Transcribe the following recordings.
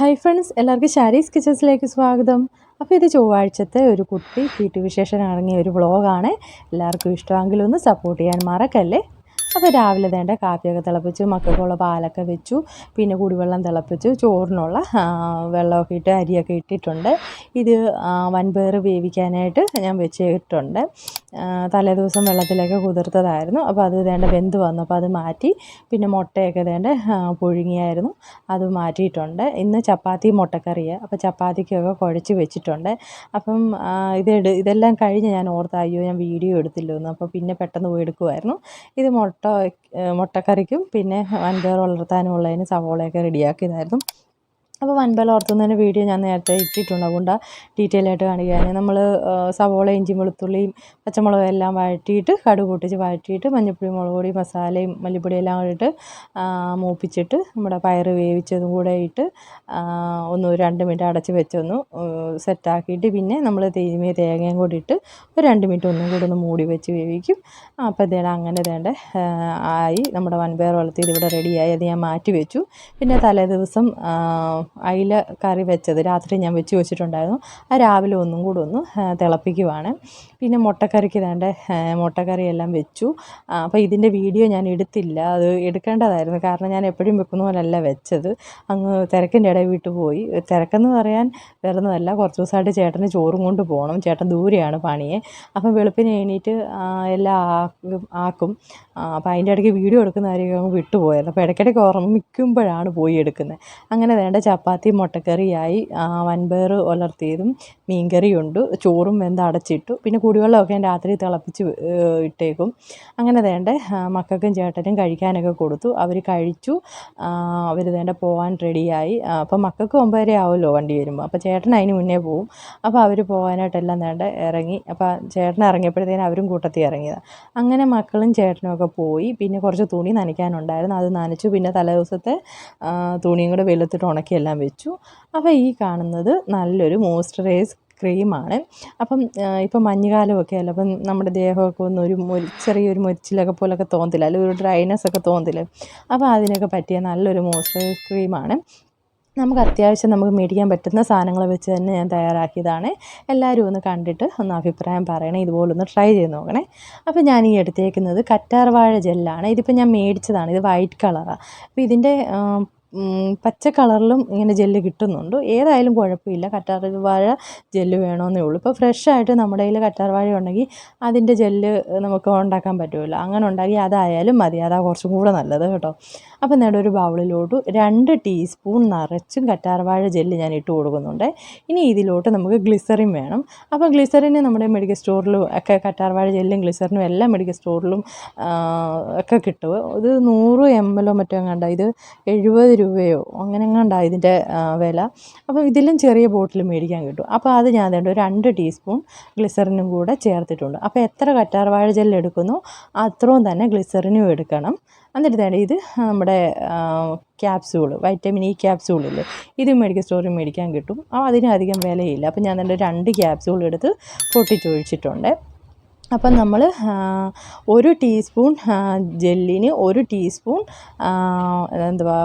Hi friends എല്ലാവർക്കും ഷാരീസ് കിച്ചൻസിലേക്ക് സ്വാഗതം. അപ്പോൾ ഇത് ചൊവ്വാഴ്ചത്തെ ഒരു കുട്ടി വീട്ടുവിശേഷം അടങ്ങിയ ഒരു വ്ളോഗാണ് എല്ലാവർക്കും ഇഷ്ടമെങ്കിലും ഒന്ന് സപ്പോർട്ട് ചെയ്യാൻ മറക്കല്ലേ? അപ്പോൾ രാവിലെ തേണ്ട കാപ്പിയൊക്കെ തിളപ്പിച്ച് മക്കൾക്കുള്ള പാലൊക്കെ വെച്ചു പിന്നെ കുടിവെള്ളം തിളപ്പിച്ച് ചോറിനുള്ള വെള്ളമൊക്കെ ഇട്ട് അരിയൊക്കെ ഇട്ടിട്ടുണ്ട്. ഇത് വൻപയർ വേവിക്കാനായിട്ട് ഞാൻ വെച്ചിട്ടുണ്ട്. തലേ തലേദിവസം വെള്ളത്തിലൊക്കെ കുതിർത്തതായിരുന്നു. അപ്പോൾ അത് വേണ്ട വെന്ത് വന്നു അപ്പോൾ അത് മാറ്റി പിന്നെ മുട്ടയൊക്കെ വേണ്ട പുഴുങ്ങിയായിരുന്നു അത് മാറ്റിയിട്ടുണ്ട്. ഇന്ന് ചപ്പാത്തി മുട്ടക്കറിയാണ് അപ്പോൾ ചപ്പാത്തിക്കൊക്കെ കുഴച്ച് വെച്ചിട്ടുണ്ട്. അപ്പം ഇത് ഇതെല്ലാം കഴിഞ്ഞ് ഞാൻ ഓർത്ത അയ്യോ ഞാൻ വീഡിയോ എടുത്തില്ലോ എന്ന് അപ്പോൾ പിന്നെ പെട്ടെന്ന് പോയി എടുക്കുമായിരുന്നു ഇത് മുട്ട ഏ, മുട്ടക്കറിക്കും. പിന്നെ വൻപയർ വളർത്താനുമുള്ളതിന് സവോളയൊക്കെ റെഡിയാക്കിയതായിരുന്നു അപ്പോൾ വൻപല വളർത്തുന്നതിന്റെ വീഡിയോ ഞാൻ നേരത്തെ ഇട്ടിട്ടുണ്ട്. അതുകൊണ്ട് ഡീറ്റെയിൽ ആയിട്ട് കാണിക്കാൻ നമ്മൾ സവോള ഇഞ്ചി വെളുത്തുള്ളിയും പച്ചമുളകും എല്ലാം വഴറ്റിയിട്ട് കടുക് പൊട്ടിച്ച് വഴറ്റിയിട്ട് മഞ്ഞൾപ്പൊടി മുളക് പൊടി മസാലയും മല്ലിപ്പൊടി എല്ലാം ഇട്ട് മൂപ്പിച്ചിട്ട് നമ്മുടെ പയറ് വേവിച്ചതും കൂടെ ഇട്ട് ഒന്ന് രണ്ട് മിനിറ്റ് അടച്ച് വെച്ചൊന്ന് സെറ്റാക്കിയിട്ട് പിന്നെ നമ്മൾ തേങ്ങയും തേങ്ങയും കൂടി ഇട്ട് ഒരു രണ്ട് മിനിറ്റ് ഒന്നും കൂടി ഒന്ന് മൂടി വെച്ച് വേവിക്കും. അപ്പോൾ ഇതേട അങ്ങനെ വേണ്ട ആയി. നമ്മുടെ വൻപയർ വളർത്തിയത് ഇവിടെ റെഡിയായി അത് ഞാൻ മാറ്റി വെച്ചു. പിന്നെ തലേ ദിവസം അയില കറി വെച്ചത്. രാത്രി ഞാൻ വെച്ച് വെച്ചിട്ടുണ്ടായിരുന്നു. ആ രാവിലെ ഒന്നും കൂടെ ഒന്ന് തിളപ്പിക്കുവാണ്. പിന്നെ മുട്ടക്കറിക്ക് വേണ്ട മുട്ടക്കറി എല്ലാം വെച്ചു. അപ്പോൾ ഇതിന്റെ വീഡിയോ ഞാൻ എടുത്തില്ല. അത് എടുക്കേണ്ടതായിരുന്നു. കാരണം ഞാൻ എപ്പോഴും വെക്കുന്ന പോലെയല്ല വെച്ചത്. അങ്ങ് തിരക്കിന്റെ ഇടയിൽ വിട്ടു പോയി. തിരക്കെന്ന് പറയാൻ വരുന്നതല്ല കുറച്ച് ദിവസമായിട്ട് ചേട്ടന് ചോറും കൊണ്ട് പോകണം. ചേട്ടൻ ദൂരെയാണ് പണിയെ. അപ്പം വെളുപ്പിന് എണീറ്റ് എല്ലാം ആക്കും അപ്പോൾ അതിന്റെ ഇടയ്ക്ക് വീഡിയോ എടുക്കുന്ന കാര്യമൊക്കെ വിട്ടുപോയായിരുന്നു അപ്പോൾ ഇടയ്ക്കിടയ്ക്ക് ഓർമ്മിക്കുമ്പോഴാണ് പോയി എടുക്കുന്നത്. അങ്ങനെ വേണ്ട ചപ്പാത്തി മുട്ടക്കറിയായി വൻപയർ ഉലർത്തിയതും മീൻകറിയുണ്ട്. ചോറും വെന്ത് അടച്ചിട്ടു. പിന്നെ കുടിവെള്ളമൊക്കെ ഞാൻ രാത്രി തിളപ്പിച്ച് ഇട്ടേക്കും. അങ്ങനെ വേണ്ട മക്കൾക്കും ചേട്ടനും കഴിക്കാനൊക്കെ കൊടുത്തു. അവർ കഴിച്ചു. അവർ വേണ്ട പോകാൻ റെഡിയായി. അപ്പം മക്കൾക്ക് ഒമ്പതര ആവുമല്ലോ വണ്ടി വരുമ്പോൾ അപ്പോൾ ചേട്ടൻ അതിന് മുന്നേ പോവും. അപ്പോൾ അവർ പോകാനായിട്ടെല്ലാം വേണ്ട ഇറങ്ങി. അപ്പോൾ ചേട്ടൻ ഇറങ്ങിയപ്പോഴത്തേനും അവരും കൂട്ടത്തിൽ ഇറങ്ങിയതാണ് അങ്ങനെ മക്കളും ചേട്ടനും ഒക്കെ പോയി. പിന്നെ കുറച്ച് തുണി നനയ്ക്കാനുണ്ടായിരുന്നു. അത് നനച്ചു. പിന്നെ തലേദിവസത്തെ ദിവസത്തെ തുണിയും കൂടെ വെളുത്തിട്ട് ഉണക്കി എല്ലാം വെച്ചു. അപ്പോൾ ഈ കാണുന്നത് നല്ലൊരു മോയ്സ്ചറൈസ് ക്രീമാണ്. അപ്പം ഇപ്പം മഞ്ഞുകാലമൊക്കെ അല്ല അപ്പം നമ്മുടെ ദേഹമൊക്കെ ഒന്ന് ഒരു ചെറിയൊരു മൊരിച്ചിലൊക്കെ പോലൊക്കെ തോന്നത്തില്ല അല്ലെങ്കിൽ ഒരു ഡ്രൈനെസ് ഒക്കെ തോന്നത്തില്ല. അപ്പോൾ അതിനൊക്കെ പറ്റിയ നല്ലൊരു മോയ്സ്ചറൈസ് ക്രീമാണ്. നമുക്ക് അത്യാവശ്യം നമുക്ക് മേടിക്കാൻ പറ്റുന്ന സാധനങ്ങൾ വെച്ച് തന്നെ ഞാൻ തയ്യാറാക്കിയതാണ്. എല്ലാവരും ഒന്ന് കണ്ടിട്ട് ഒന്ന് അഭിപ്രായം പറയണേ ഇതുപോലൊന്ന് ട്രൈ ചെയ്ത് നോക്കണേ. അപ്പോൾ ഞാൻ ഈ എടുത്തേക്കുന്നത് കറ്റാർവാഴ ജെല്ലാണ്. ഇതിപ്പോൾ ഞാൻ മേടിച്ചതാണ്. ഇത് വൈറ്റ് കളറാണ്. അപ്പോൾ ഇതിന്റെ പച്ച കളറിലും ഇങ്ങനെ ജെല്ല് കിട്ടുന്നുണ്ട്. ഏതായാലും കുഴപ്പമില്ല. കറ്റാർ വാഴ ജെല്ല് വേണമെന്നേ ഉള്ളൂ. ഇപ്പോൾ ഫ്രഷ് ആയിട്ട് നമ്മുടെ കയ്യിൽ കറ്റാർ വാഴ ഉണ്ടെങ്കിൽ അതിന്റെ ജെല്ല് നമുക്ക് ഉണ്ടാക്കാൻ പറ്റുമല്ലോ. അങ്ങനെ ഉണ്ടാക്കി അതായാലും മതി. അതാ കുറച്ചും കൂടെ നല്ലത് കേട്ടോ. അപ്പോൾ നേടെ ഒരു ബൗളിലോട്ട് രണ്ട് ടീസ്പൂൺ നിറച്ചും കറ്റാർ വാഴ ജെല്ല് ഞാൻ ഇട്ട് കൊടുക്കുന്നുണ്ട്. ഇനി ഇതിലോട്ട് നമുക്ക് ഗ്ലിസറിൻ വേണം. അപ്പോൾ ഗ്ലിസറിന് നമ്മുടെ മെഡിക്കൽ സ്റ്റോറിലും ഒക്കെ കറ്റാർ വാഴ ജെല്ലും ഗ്ലിസറിനും എല്ലാം മെഡിക്കൽ സ്റ്റോറിലും ഒക്കെ കിട്ടും. ഇത് നൂറ് എം എല്ലോ മറ്റോ കണ്ട ഇത് എഴുപത് രൂപയോ അങ്ങനെ എങ്ങാണ്ടാ ഇതിന്റെ വില? അപ്പോൾ ഇതിലും ചെറിയ ബോട്ടിൽ മേടിക്കാൻ കിട്ടും. അപ്പോൾ അത് ഞാൻ വേണ്ട രണ്ട് ടീസ്പൂൺ ഗ്ലിസറിനും കൂടെ ചേർത്തിട്ടുണ്ട്. അപ്പോൾ എത്ര കറ്റാർ വാഴ ജെല്ല് എടുക്കുന്നു അത്രയും തന്നെ ഗ്ലിസറിനും എടുക്കണം. എന്നിട്ട് വേണ്ട ഇത് നമ്മുടെ ക്യാപ്സ്യൂൾ വൈറ്റമിൻ ഇ ക്യാപ്സ്യൂളില്ലേ ഇത് മെഡിക്കൽ സ്റ്റോറിൽ മേടിക്കാൻ കിട്ടും. അപ്പോൾ അതിനധികം വിലയില്ല. അപ്പോൾ ഞാൻ എന്റെ രണ്ട് ക്യാപ്സ്യൂൾ എടുത്ത് പൊട്ടിച്ചൊഴിച്ചിട്ടുണ്ട്. അപ്പം നമ്മൾ ഒരു ടീസ്പൂൺ ജെല്ലിന് ഒരു ടീസ്പൂൺ എന്തുവാ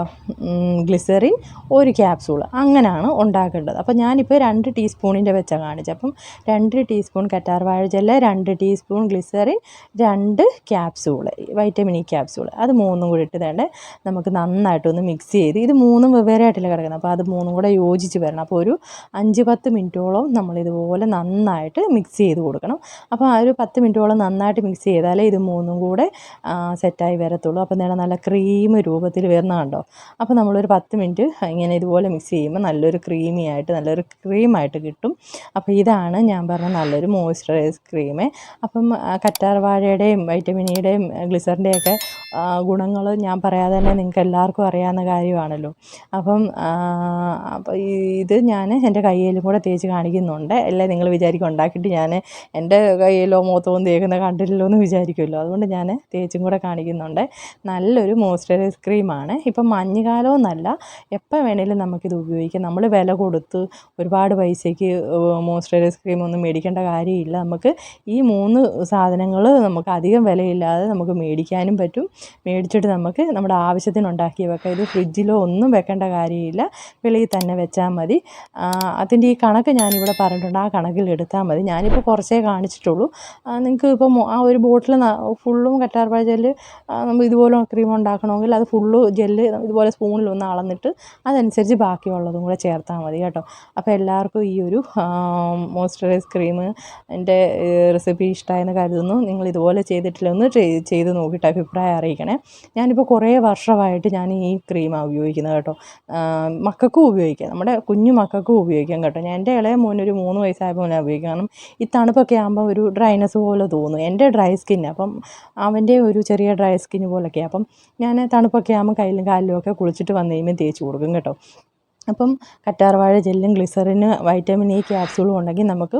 ഗ്ലിസറിൻ ഒരു ക്യാപ്സൂൾ അങ്ങനെയാണ് ഉണ്ടാക്കേണ്ടത്. അപ്പം ഞാനിപ്പോൾ രണ്ട് ടീസ്പൂണിന്റെ വെച്ചാണ് കാണിച്ചത്. അപ്പം രണ്ട് ടീസ്പൂൺ കറ്റാർവാഴ ജെല്ല് രണ്ട് ടീസ്പൂൺ ഗ്ലിസറിൻ രണ്ട് ക്യാപ്സൂൾ വൈറ്റമിൻ ഇ ക്യാപ്സൂൾ അത് മൂന്നും കൂടി ഇട്ട് വേണ്ടേ നമുക്ക് നന്നായിട്ടൊന്ന് മിക്സ് ചെയ്ത് ഇത് മൂന്നും വെവ്വേറെ ആയിട്ടില്ല കിടക്കുന്നത്. അപ്പോൾ അത് മൂന്നും കൂടെ യോജിച്ച് വരണം. അപ്പോൾ ഒരു അഞ്ച് പത്ത് മിനിറ്റോളം നമ്മളിതുപോലെ നന്നായിട്ട് മിക്സ് ചെയ്ത് കൊടുക്കണം. അപ്പോൾ ആ ഒരു പത്ത് മിനിറ്റോളം നന്നായിട്ട് മിക്സ് ചെയ്താലേ ഇത് മൂന്നും കൂടെ സെറ്റായി വരത്തുള്ളൂ. അപ്പോൾ എന്താണ് നല്ല ക്രീം രൂപത്തിൽ വരുന്ന കണ്ടോ അപ്പോൾ നമ്മളൊരു പത്ത് മിനിറ്റ് ഇങ്ങനെ ഇതുപോലെ മിക്സ് ചെയ്യുമ്പോൾ നല്ലൊരു ക്രീമി ആയിട്ട് നല്ലൊരു ക്രീമായിട്ട് കിട്ടും. അപ്പോൾ ഇതാണ് ഞാൻ പറഞ്ഞ നല്ലൊരു മോയ്സ്ചറൈസ് ക്രീം അപ്പം കറ്റാർവാഴയുടെയും കറ്റാർ വാഴയുടെയും വൈറ്റമിൻ ഇയുടെയും ഗ്ലിസറിന്റെയും ഒക്കെ ഗുണങ്ങൾ ഞാൻ പറയാതെ തന്നെ നിങ്ങൾക്ക് എല്ലാവർക്കും അറിയാവുന്ന കാര്യമാണല്ലോ. അപ്പം അപ്പം ഇത് ഞാൻ എന്റെ കയ്യിലും കൂടെ തേച്ച് കാണിക്കുന്നുണ്ട്. അല്ലേ? നിങ്ങൾ വിചാരിക്കും ഉണ്ടാക്കിയിട്ട് ഞാൻ എന്റെ കയ്യിലോ മുഖത്തോ തേക്കുന്ന കണ്ടില്ലല്ലോ എന്ന് വിചാരിക്കുമല്ലോ. അതുകൊണ്ട് ഞാൻ തേച്ചും കൂടെ കാണിക്കുന്നുണ്ട്. നല്ലൊരു മോയ്സ്ചറൈസ് ക്രീമാണ്. ഇപ്പം മഞ്ഞുകാലമൊന്നല്ല എപ്പോൾ വേണേലും നമുക്കിത് ഉപയോഗിക്കാം. നമ്മൾ വില കൊടുത്ത് ഒരുപാട് പൈസയ്ക്ക് മോയ്സ്ചറൈസ് ക്രീം ഒന്നും മേടിക്കേണ്ട കാര്യമില്ല. നമുക്ക് ഈ മൂന്ന് സാധനങ്ങൾ നമുക്ക് അധികം വിലയില്ലാതെ നമുക്ക് മേടിക്കാനും പറ്റും. മേടിച്ചിട്ട് നമുക്ക് നമ്മുടെ ആവശ്യത്തിന് ഉണ്ടാക്കി വെക്കാം ഇത് ഫ്രിഡ്ജിലോ ഒന്നും വെക്കേണ്ട കാര്യമില്ല. വെളിയിൽ തന്നെ വെച്ചാൽ മതി. അതിന്റെ ഈ കണക്ക് ഞാനിവിടെ പറഞ്ഞിട്ടുണ്ട്. ആ കണക്കിൽ എടുത്താൽ മതി. ഞാനിപ്പോൾ കുറച്ചേ കാണിച്ചിട്ടുള്ളൂ. നിങ്ങൾക്ക് ഇപ്പം ആ ഒരു ബോട്ടിൽ ഫുള്ളും കറ്റാർവാഴ ജെല്ല് നമ്മൾ ഇതുപോലെ ക്രീം ഉണ്ടാക്കണമെങ്കിൽ അത് ഫുള്ള് ജെല്ല് ഇതുപോലെ സ്പൂണിൽ ഒന്ന് അളന്നിട്ട് അതനുസരിച്ച് ബാക്കിയുള്ളതും കൂടെ ചേർത്താൽ മതി കേട്ടോ. അപ്പോൾ എല്ലാവർക്കും ഈ ഒരു മോയ്സ്ചറൈസ് ക്രീം എന്റെ റെസിപ്പി ഇഷ്ടമായെന്ന് കരുതുന്നു. നിങ്ങൾ ഇതുപോലെ ചെയ്തിട്ടില്ല ഒന്ന് ചെയ്ത് നോക്കിയിട്ട് അഭിപ്രായം അറിയിക്കണേ. ഞാനിപ്പോൾ കുറേ വർഷമായിട്ട് ഞാൻ ഈ ക്രീമാണ് ഉപയോഗിക്കുന്നത് കേട്ടോ. മക്കൾക്കും ഉപയോഗിക്കാം. നമ്മുടെ കുഞ്ഞു മക്കൾക്കും ഉപയോഗിക്കാം കേട്ടോ. ഞാൻ എന്റെ ഇളയ മോനൊരു മൂന്ന് വയസ്സായപ്പോൾ ഞാൻ ഉപയോഗിക്കാം. കാരണം ഈ തണുപ്പൊക്കെ ആകുമ്പോൾ ഒരു ഡ്രൈനെസ് പോലെ തോന്നും. എന്റെ ഡ്രൈ സ്കിൻ അപ്പം അവന്റെ ഒരു ചെറിയ ഡ്രൈ സ്കിന്ന് പോലൊക്കെയാണ് അപ്പം ഞാൻ തണുപ്പൊക്കെ ആകുമ്പോൾ കയ്യിലും കാലിലും ഒക്കെ കുളിച്ചിട്ട് വന്നു കഴിയുമ്പോൾ തേച്ച് കൊടുക്കും കേട്ടോ. അപ്പം കറ്റാർവാഴ ജെല്ലും ഗ്ലിസറിന് വൈറ്റമിൻ ഇ ക്യാപ്സ്യൂളും ഉണ്ടെങ്കിൽ നമുക്ക്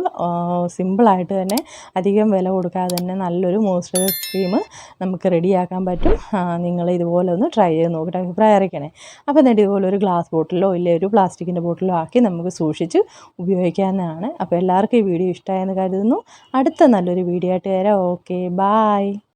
സിമ്പിളായിട്ട് തന്നെ അധികം വില കൊടുക്കാതെ തന്നെ നല്ലൊരു മോയ്സ്ചറൈസ് ക്രീം നമുക്ക് റെഡിയാക്കാൻ പറ്റും. നിങ്ങൾ ഇതുപോലെ ഒന്ന് ട്രൈ ചെയ്ത് നോക്കിയിട്ട് അഭിപ്രായം അറിയിക്കണേ. അപ്പോൾ എന്നിട്ട് ഇതുപോലെ ഒരു ഗ്ലാസ് ബോട്ടിലോ ഇല്ലേ ഒരു പ്ലാസ്റ്റിക്കിന്റെ ബോട്ടിലോ ആക്കി നമുക്ക് സൂക്ഷിച്ച് ഉപയോഗിക്കാവുന്നതാണ്. അപ്പോൾ എല്ലാവർക്കും ഈ വീഡിയോ ഇഷ്ടമായെന്ന് കരുതുന്നു. അടുത്ത നല്ലൊരു വീഡിയോ ആയിട്ട് വരാം. Okay bye.